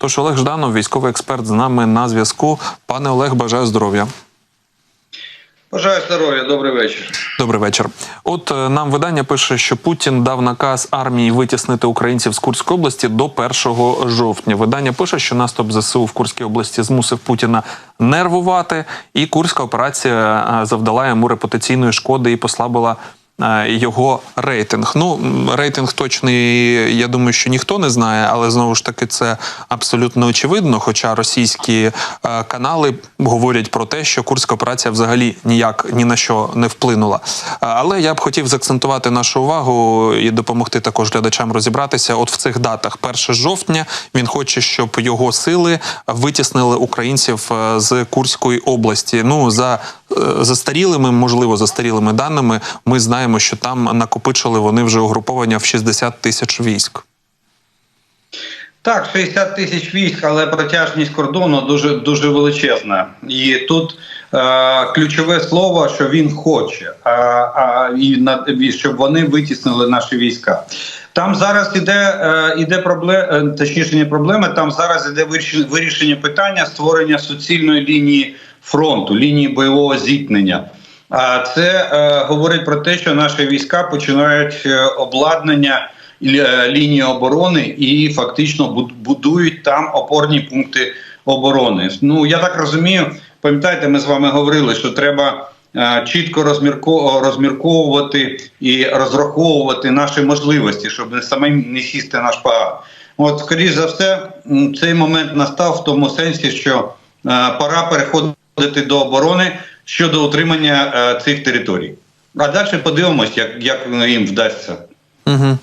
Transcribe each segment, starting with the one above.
Тож Олег Жданов, військовий експерт, з нами на зв'язку. Пане Олег, бажаю здоров'я. Бажаю здоров'я, добрий вечір. Добрий вечір. От е, нам видання пише, що Путін дав наказ армії витіснити українців з Курської області до 1 жовтня. Видання пише, що наступ ЗСУ в Курській області змусив Путіна нервувати, і курська операція е, завдала йому репутаційної шкоди і послабила. Е, Його рейтинг. Ну рейтинг точний, я думаю, що ніхто не знає, але знову ж таки це абсолютно очевидно. Хоча російські е, канали говорять про те, що курська операція взагалі ніяк ні на що не вплинула. Е, Але я б хотів заакцентувати нашу увагу і допомогти також глядачам розібратися. От в цих датах, 1 жовтня, він хоче, щоб його сили витіснили українців з Курської області. Ну за застарілими, можливо, застарілими даними, ми знаємо, що там накопичили вони вже угруповання в 60 тисяч військ. Так, 60 тисяч військ, але протяжність кордону дуже дуже величезна. І тут е, ключове слово, що він хоче, а, а і на щоб вони витіснили наші війська. Там зараз іде, е, іде проблема, точніше не проблема. Там зараз іде вирішення питання створення суцільної лінії фронту, лінії бойового зіткнення. А це е, говорить про те, що наші війська починають е, обладнання лінії оборони і фактично будують там опорні пункти оборони. Ну я так розумію, пам'ятаєте, ми з вами говорили, що треба е, чітко розмірко- розмірковувати і розраховувати наші можливості, щоб не самим не сісти на шпагат. От, скоріш за все, цей момент настав в тому сенсі, що е, пора переходити до оборони щодо утримання е, цих територій. А далі подивимось, як, як їм вдасться. Угу.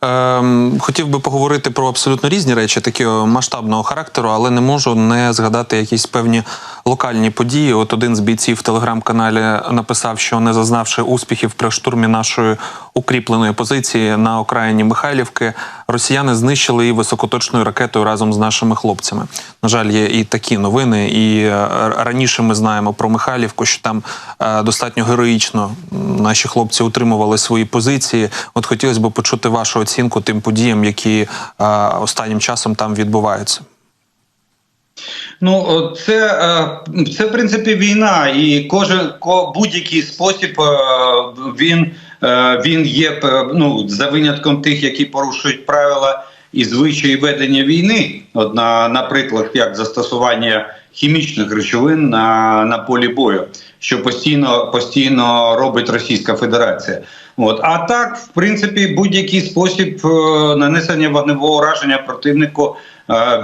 Ем, хотів би поговорити про абсолютно різні речі, такі масштабного характеру, але не можу не згадати якісь певні локальні події. От один з бійців в телеграм-каналі написав, що не зазнавши успіхів при штурмі нашої укріпленої позиції на окраїні Михайлівки, росіяни знищили її високоточною ракетою разом з нашими хлопцями. На жаль, є і такі новини. І е, раніше ми знаємо про Михайлівку, що там е, достатньо героїчно наші хлопці утримували свої позиції. От хотілося б почути вашу оцінку тим подіям, які е, останнім часом там відбуваються. Ну, це, е, це в принципі війна, і кожен будь-який спосіб е, він, е, він є ну, за винятком тих, які порушують правила і звичаї ведення війни. От, на, наприклад, як застосування хімічних речовин на, на полі бою, що постійно, постійно робить Російська Федерація. От. А так, в принципі, будь-який спосіб нанесення вогневого ураження противнику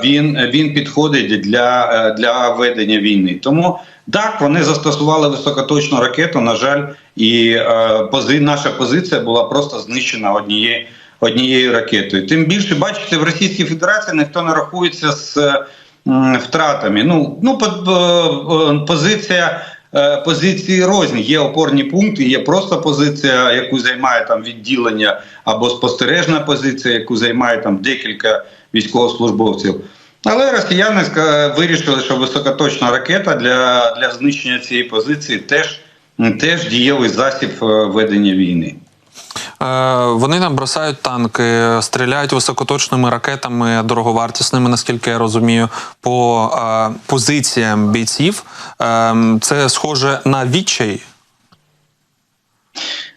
він, він підходить для, е, для ведення війни. Тому так, вони застосували високоточну ракету, на жаль, і е, пози, наша позиція була просто знищена однією однією ракетою. Тим більше, бачите, в Російській Федерації ніхто не рахується з втратами. Ну, ну по- по- е, позиція. е, Позиції різні. Є опорні пункти, є просто позиція, яку займає там відділення, або спостережна позиція, яку займає там декілька військовослужбовців. Але росіяни вирішили, що високоточна ракета для, для знищення цієї позиції теж, теж дієвий засіб е, ведення війни. Е, Вони нам бросають танки, стріляють високоточними ракетами, дороговартісними, наскільки я розумію, по е, позиціям бійців. Це схоже на відчай.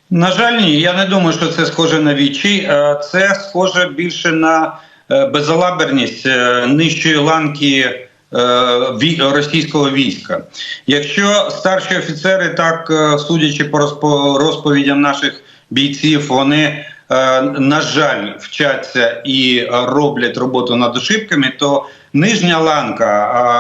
На жаль, ні. Я не думаю, що це схоже на вічі. Е, Це схоже більше на безалаберність е, нижчої ланки е, російського війська. Якщо старші офіцери, так е, судячи по розпо- розповідям наших бійців, вони. е, На жаль, вчаться і е, роблять роботу над ошибками, то нижня ланка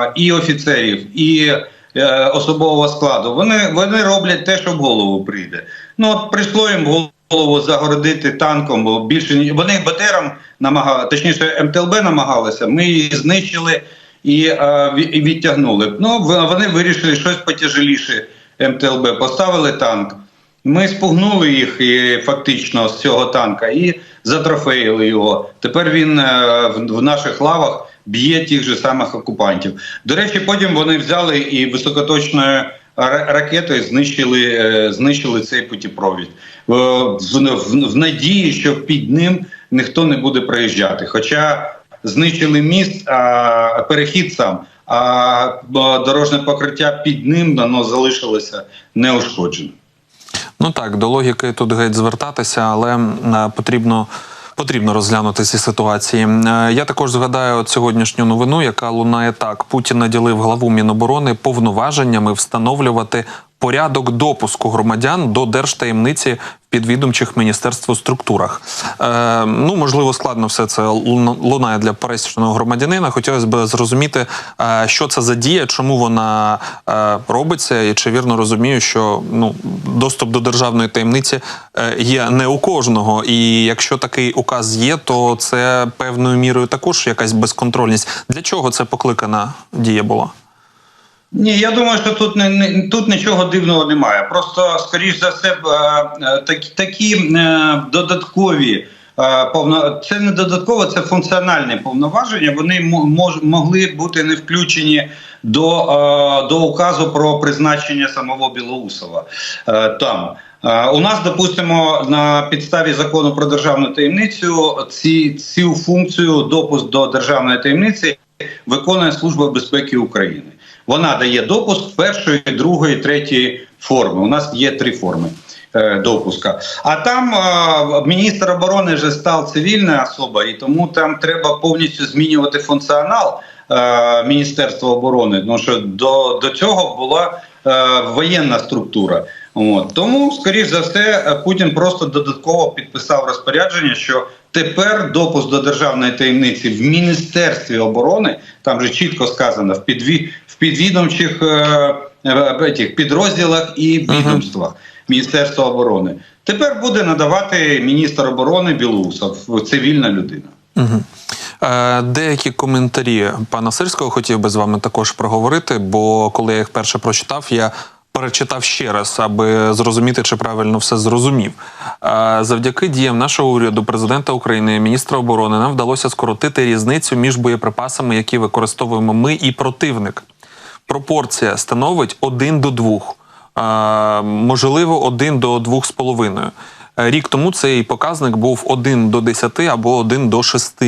е, і офіцерів, і е, особового складу, вони, вони роблять те, що в голову прийде. Ну от прийшло їм в голову загородити танком, бо більше ні- вони БТРом намагали, точніше МТЛБ намагалися. Ми її знищили і, е, ві- і відтягнули. Ну вони вирішили щось потяжеліше МТЛБ. Поставили танк. Ми спугнули їх і, фактично з цього танка і затрофеїли його. Тепер він е, в, наших лавах б'є тих же самих окупантів. До речі, потім вони взяли і високоточною ракетою знищили, е, знищили цей путіпровід в, в, надії, що під ним ніхто не буде проїжджати. Хоча знищили міст, а перехід сам, а е, дорожне покриття під ним воно залишилося неушкодженим. Ну так, до логіки тут геть звертатися, але е, потрібно. Потрібно розглянути ці ситуації. Е, Я також згадаю сьогоднішню новину, яка лунає так: Путін наділив главу Міноборони повноваженнями встановлювати порядок допуску громадян до держтаємниці в підвідомчих міністерству структурах. Е, ну можливо, складно все це луна- лунає для пересічного громадянина. Хотілося б зрозуміти, е, що це за дія, чому вона е, робиться, і чи вірно розумію, що ну доступ до державної таємниці е, є не у кожного. І якщо такий указ є, то це певною мірою також якась безконтрольність. Для чого це покликана дія була? Ні, я думаю, що тут не, тут нічого дивного немає. Просто, скоріш за все, е, е, такі, такі е, додаткові повно це не додатково, це функціональні повноваження. Вони мо- мож, могли бути не включені до, до указу про призначення самого Білоусова. Там у нас, допустимо, на підставі закону про державну таємницю ці цю функцію допуск до державної таємниці виконує Служба безпеки України. Вона дає допуск першої, другої, третьої форми. У нас є три форми е, допуска. А там е, міністр оборони вже став цивільна особа, і тому там треба повністю змінювати функціонал е, Міністерства оборони. Тому що до, до цього була е, воєнна структура. От. Тому, скоріш за все, е, Путін просто додатково підписав розпорядження, що тепер допуск до державної таємниці в Міністерстві оборони, там же чітко сказано, в, підві, в підвідомчих е, е, этих підрозділах і відомствах Міністерства оборони. Тепер буде надавати міністр оборони Білоусов, цивільна людина. Угу. Деякі коментарі пана Сирського хотів би з вами також проговорити, бо коли я їх перше прочитав, я перечитав ще раз, аби зрозуміти, чи правильно все зрозумів. Завдяки діям нашого уряду, президента України, міністра оборони, нам вдалося скоротити різницю між боєприпасами, які використовуємо ми і противник. Пропорція становить 1 до 2. Е, можливо, 1 до 2,5. Е, Рік тому цей показник був 1 до 10 або 1 до 6.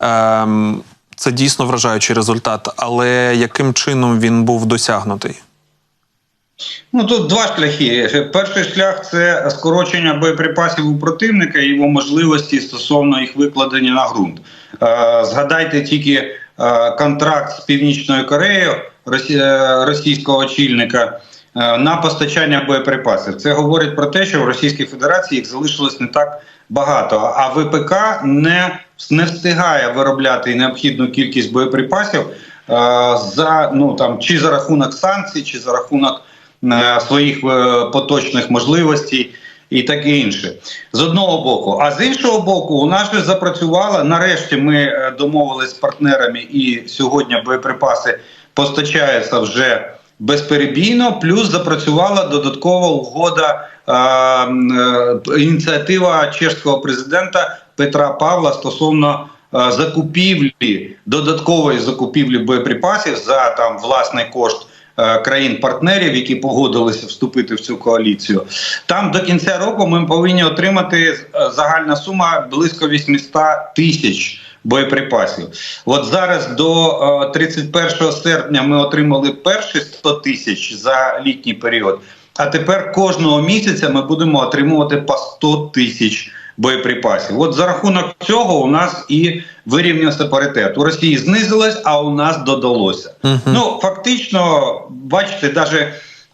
Ем, Це дійсно вражаючий результат, але яким чином він був досягнутий? Ну тут два шляхи. Перший шлях це скорочення боєприпасів у противника і його можливості стосовно їх викладення на ґрунт. Е, Згадайте тільки е, контракт з Північною Кореєю російського очільника е, на постачання боєприпасів. Це говорить про те, що в Російській Федерації їх залишилось не так багато, а ВПК не, не встигає виробляти необхідну кількість боєприпасів е, за ну там чи за рахунок санкцій, чи за рахунок е, своїх е, поточних можливостей і таке інше. З одного боку, а з іншого боку, у нас же запрацювала. Нарешті ми е, домовились з партнерами, і сьогодні боєприпаси постачаються вже безперебійно. Плюс запрацювала додаткова угода е, ініціатива чешського президента Петра Павла стосовно е, закупівлі додаткової закупівлі боєприпасів за там власний кошт е, країн-партнерів, які погодилися вступити в цю коаліцію. Там до кінця року ми повинні отримати е, загальна сума близько 800 тисяч боєприпасів. От зараз до е, 31 серпня ми отримали перші 100 тисяч за літній період. А тепер кожного місяця ми будемо отримувати по 100 тисяч боєприпасів. От за рахунок цього у нас і вирівнявся паритет. У Росії знизилось, а у нас додалося. Мгм. Ну фактично, бачите, навіть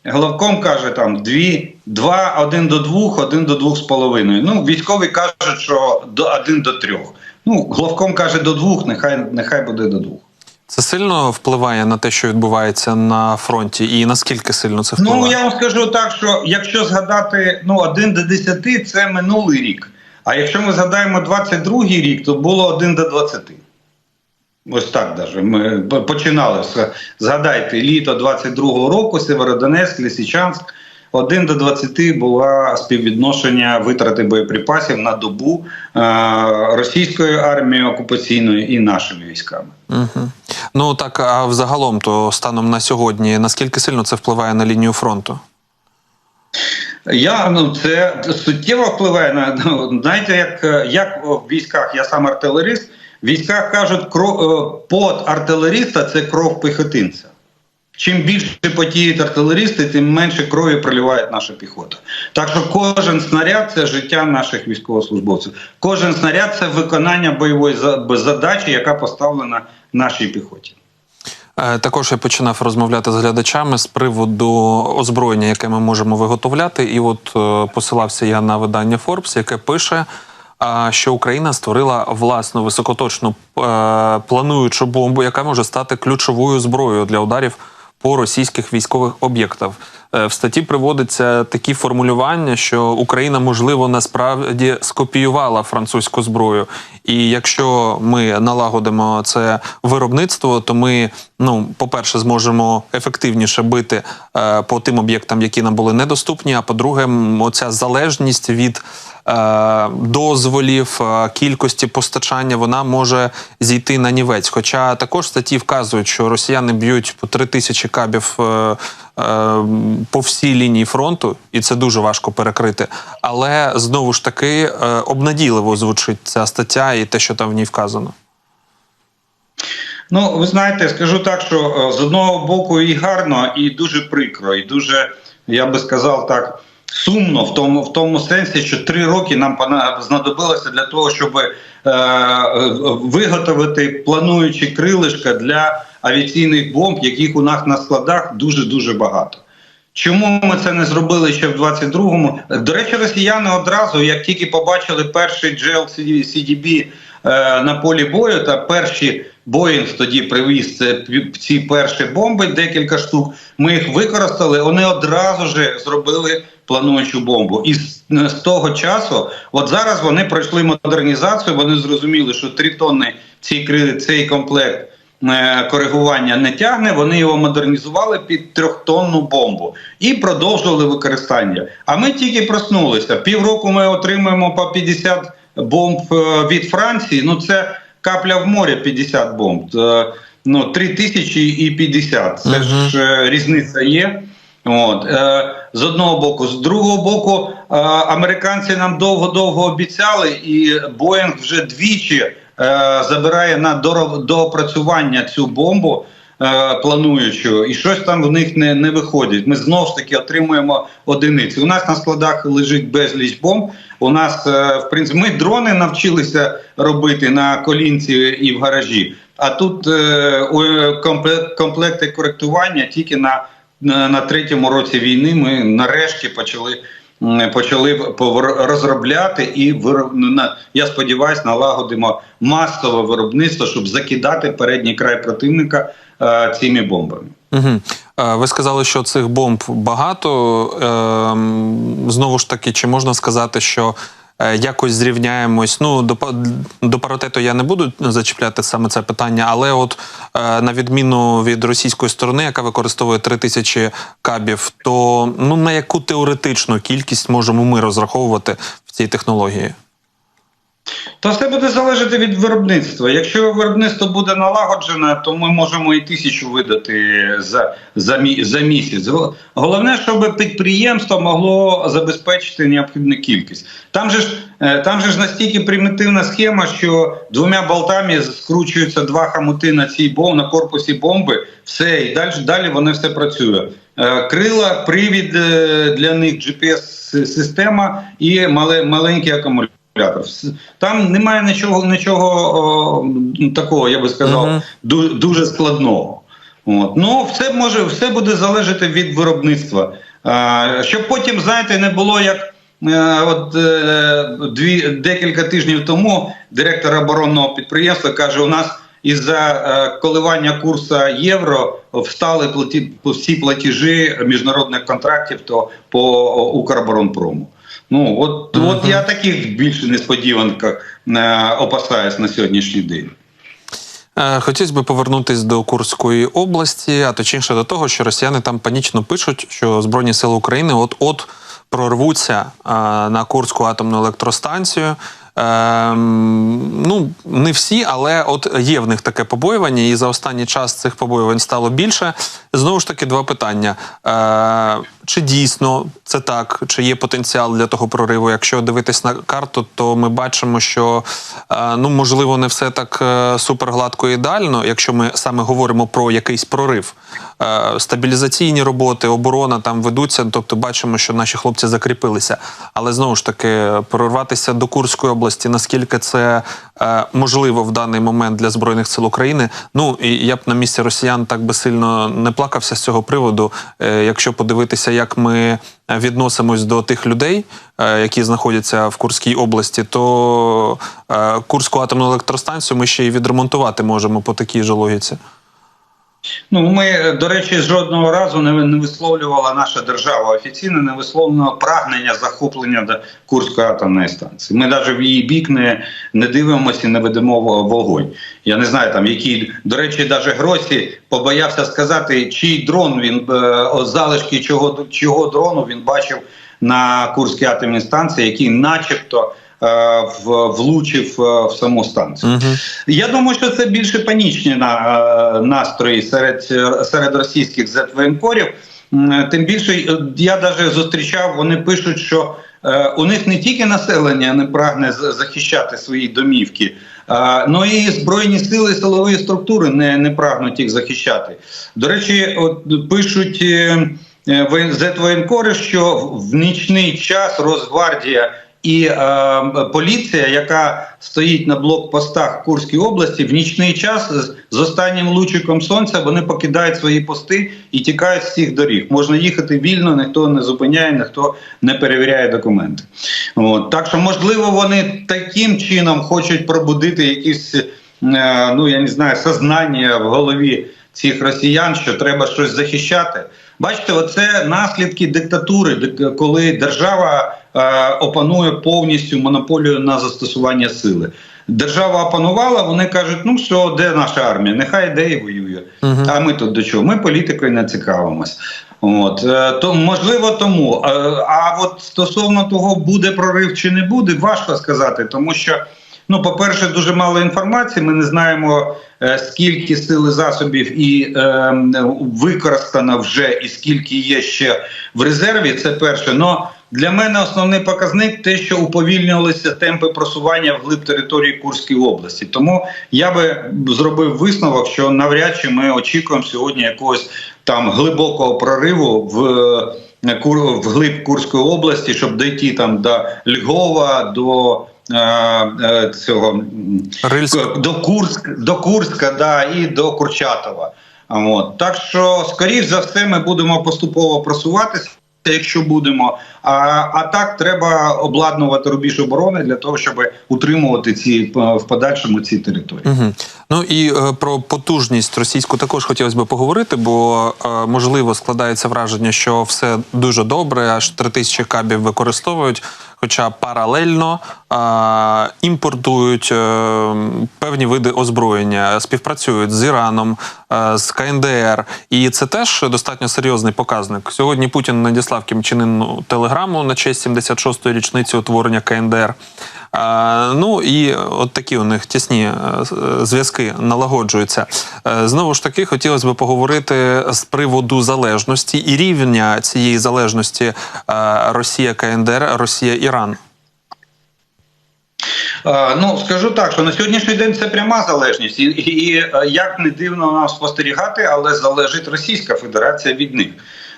Головком каже там дві, два, один до двох, один до двох з половиною. Ну, військові кажуть, що до один до трьох. Ну, головком каже до двох, нехай нехай буде до двох. Це сильно впливає на те, що відбувається на фронті, і наскільки сильно це впливає? Ну я вам скажу так, що якщо згадати ну, 1 до 10, це минулий рік. А якщо ми згадаємо 22-й рік, то було 1 до 20. Ось так даже. Ми починали. з- Згадайте, літо 22-го року, Северодонецьк, Лисичанськ. 1 до 20 була співвідношення витрати боєприпасів на добу е- російської армії окупаційної і нашими військами. Угу. Ну так, а взагалом, то станом на сьогодні, наскільки сильно це впливає на лінію фронту? Я ну це суттєво впливає на ну, знаєте, як, як в військах, я сам артилерист. військах кажуть, кров, е, пот артилеріста це кров піхотинця. Чим більше потіють артилерісти, тим менше крові проливає наша піхота. Так що кожен снаряд це життя наших військовослужбовців. Кожен снаряд це виконання бойової задачі, яка поставлена нашій піхоті. Е, Також я починав розмовляти з глядачами з приводу озброєння, яке ми можемо виготовляти. І от е, посилався я на видання Forbes, яке пише, що Україна створила власну високоточну е, плануючу бомбу, яка може стати ключовою зброєю для ударів по російських військових об'єктах. Е, В статті приводиться такі формулювання, що Україна, можливо, насправді скопіювала французьку зброю. І якщо ми налагодимо це виробництво, то ми, ну, по-перше, зможемо ефективніше бити е, по тим об'єктам, які нам були недоступні. А по-друге, оця залежність від е, дозволів, е, кількості постачання, вона може зійти на нівець. Хоча також статті вказують, що росіяни б'ють по три тисячі кабів. Е, по всій лінії фронту, і це дуже важко перекрити. Але знову ж таки е, обнадійливо звучить ця стаття і те, що там в ній вказано. Ну, ви знаєте, скажу так, що е, з одного боку і гарно, і дуже прикро, і дуже, я би сказав так, сумно в тому, в тому сенсі, що три роки нам знадобилося для того, щоб е, виготовити плануючі крилишка для авіаційних бомб, яких у нас на складах дуже дуже багато. Чому ми це не зробили ще в 22-му? До речі, росіяни одразу, як тільки побачили перший GLCDB е, на полі бою, та перші Боїнг тоді привіз ці перші бомби, декілька штук. Ми їх використали. Вони одразу ж зробили плануючу бомбу. І з, того часу, от зараз вони пройшли модернізацію. Вони зрозуміли, що 3 тонни ці цей комплект е, коригування не тягне. Вони його модернізували під трьохтонну бомбу і продовжували використання. А ми тільки проснулися. Півроку ми отримуємо по 50 бомб е, від Франції. Ну це капля в морі 50 бомб. Е, Ну, 3 тисячі і 50. Це Мгм. ж е, різниця є. От е, з одного боку, з другого боку, американці нам довго-довго обіцяли, і Боїнг вже двічі забирає на доопрацювання цю бомбу. Е, Плануючу, і щось там в них не, не виходить. Ми знову ж таки отримуємо одиниці. У нас на складах лежить безліч бомб. У нас, е, в принципі, ми дрони навчилися робити на колінці і в гаражі. А тут е, комплекти коректування тільки на, на, на третьому році війни ми нарешті почали. Почали розробляти і вироб... на я сподіваюся, налагодимо масове виробництво, щоб закидати передній край противника е, цими бомбами. Угу. Ви сказали, що цих бомб багато. Ем, Знову ж таки, чи можна сказати, що якось зрівняємось? Ну, до, до паритету я не буду зачіпляти саме це питання, але от е, на відміну від російської сторони, яка використовує 3000 кабів, то ну на яку теоретичну кількість можемо ми розраховувати в цій технології? То все буде залежати від виробництва. Якщо виробництво буде налагоджене, то ми можемо і тисячу видати за, за, за місяць. Головне, щоб підприємство могло забезпечити необхідну кількість. Там же ж е, там же ж настільки примітивна схема, що двома болтами скручуються два хамути на цій бомб, на корпусі бомби, все, і далі, далі вони все працює. Е, Крила, привід е, для них, GPS-система і мале, маленький акумулятор. Там немає нічого, нічого о, такого, я би сказав, Мгм. ду- дуже складного. От. Ну, все може, все буде залежати від виробництва. А, щоб потім, знаєте, не було як. е, От е, дві декілька тижнів тому директор оборонного підприємства каже: у нас із-за е, коливання курсу євро встали платі, всі платежі міжнародних контрактів то по Укроборонпрому. Ну от, Мгм. от я таких більше несподіванках е, опасаюсь на сьогоднішній день. Е, Хотілося б повернутися до Курської області, а точніше до того, що росіяни там панічно пишуть, що Збройні сили України от-от прорвуться е, на Курську атомну електростанцію. Ем, ну, не всі, але от є в них таке побоювання, і за останній час цих побоювань стало більше. Знову ж таки, два питання. Е, чи дійсно це так, чи є потенціал для того прориву? Якщо дивитись на карту, то ми бачимо, що е, ну можливо не все так е, супергладко і ідеально, якщо ми саме говоримо про якийсь прорив. Е, Стабілізаційні роботи, оборона там ведуться, тобто бачимо, що наші хлопці закріпилися. Але знову ж таки, прорватися до Курської області, наскільки це можливо в даний момент для збройних сил України. Ну і я б на місці росіян так би сильно не плакався з цього приводу. Якщо подивитися, як ми відносимось до тих людей, е, які знаходяться в Курській області, то е, Курську атомну електростанцію ми ще й відремонтувати можемо по такій же логіці. Ну, ми, до речі, жодного разу не, не висловлювала наша держава офіційно, не висловлено прагнення захоплення до Курської атомної станції. Ми навіть в її бік не, не дивимося і не ведемо вогонь. Я не знаю, там який, до речі, навіть Гросі побоявся сказати, чий дрон він е, залишки чого, чого дрону він бачив на Курській атомній станції, який, начебто, влучив е, в саму станцію. Угу. Я думаю, що це більше панічні на, е, настрої серед, серед російських зетвоєнкорів. Тим більше е, я навіть зустрічав, вони пишуть, що е, у них не тільки населення не прагне захищати свої домівки, а, ну і збройні сили, силові структури не, не прагнуть їх захищати. До речі, от пишуть е, е, воєн- зетвоєнкори, що в нічний час Росгвардія і е, поліція, яка стоїть на блокпостах Курській області, в нічний час з, останнім лучиком сонця вони покидають свої пости і тікають з цих доріг. Можна їхати вільно, ніхто не зупиняє, ніхто не перевіряє документи. От. Так що, можливо, вони таким чином хочуть пробудити якісь, е, ну я не знаю, сознання в голові цих росіян, що треба щось захищати. Бачите, оце наслідки диктатури, коли держава е, опанує повністю монополію на застосування сили. Держава опанувала, вони кажуть, ну що, де наша армія? Нехай йде і воює. Мгм. А ми тут до чого? Ми політикою не цікавимось. От е, то можливо тому. Е, А от стосовно того, буде прорив чи не буде, важко сказати, тому що. Ну, по-перше, дуже мало інформації. Ми не знаємо, е, скільки сили засобів і е, використано вже, і скільки є ще в резерві. Це перше. Но для мене основний показник те, що уповільнювалися темпи просування вглиб території Курської області. Тому я би зробив висновок, що навряд чи ми очікуємо сьогодні якогось там глибокого прориву в. е, Кур- вглиб Курської області, щоб дійти там до Львова, до цього Рильська. До Курськ, до Курська, да, і до Курчатова. От. Так що, скоріш за все, ми будемо поступово просуватися, якщо будемо. А, а так треба обладнувати рубіж оборони для того, щоб утримувати ці е, в подальшому ці території. Угу. Ну і е, про потужність російську також хотілося б поговорити, бо е, можливо складається враження, що все дуже добре, аж 3000 кабів використовують. Хоча паралельно е, імпортують е, певні види озброєння, співпрацюють з Іраном, е, з КНДР, і це теж достатньо серйозний показник. Сьогодні Путін надіслав Кім Чен Телеграму на честь 76-ї річниці утворення КНДР. Е, ну і от такі у них тісні е, зв'язки налагоджуються. Е, Знову ж таки, хотілося б поговорити з приводу залежності і рівня цієї залежності е, Росія КНДР, Росія Іран. Е, Ну скажу так, що на сьогоднішній день це пряма залежність, і, і, е, як не дивно нам спостерігати, але залежить Російська Федерація від них.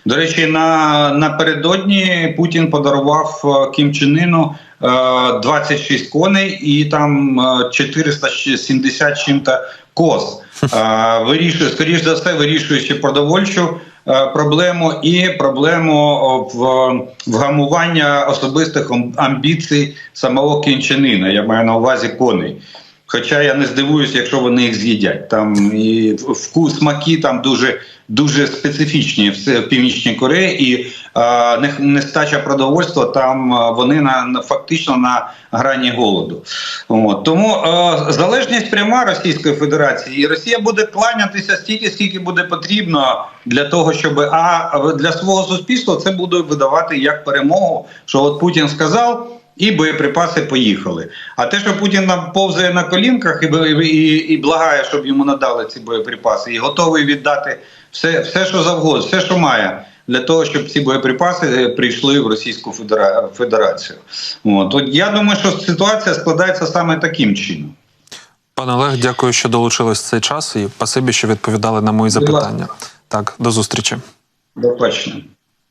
До речі, на напередодні Путін подарував е, Кім Іну е, 26 коней і там е, 470 чим-то коз. Е, Вирішує, скоріш за все, вирішуючи продовольчу е, проблему і проблему вгамування особистих амбіцій самого кінчанина. Я маю на увазі коней. Хоча я не здивуюся, якщо вони їх з'їдять. Там і вкус смаки там дуже дуже специфічні в північній Кореї, і е, нестача продовольства там вони на фактично на грані голоду. От. Тому е, залежність пряма Російської Федерації, і Росія буде кланятися стільки, скільки буде потрібно для того, щоб а для свого суспільства це буде видавати як перемогу, що от Путін сказав. І боєприпаси поїхали. А те, що Путін нам повзає на колінках і, і, і благає, щоб йому надали ці боєприпаси, і готовий віддати все, все, що завгодно, все, що має для того, щоб ці боєприпаси е, прийшли в Російську Федерацію. От. От я думаю, що ситуація складається саме таким чином. Пане Олег, дякую, що долучились в цей час, і спасибі, що відповідали на мої запитання. Так, до зустрічі. До побачення.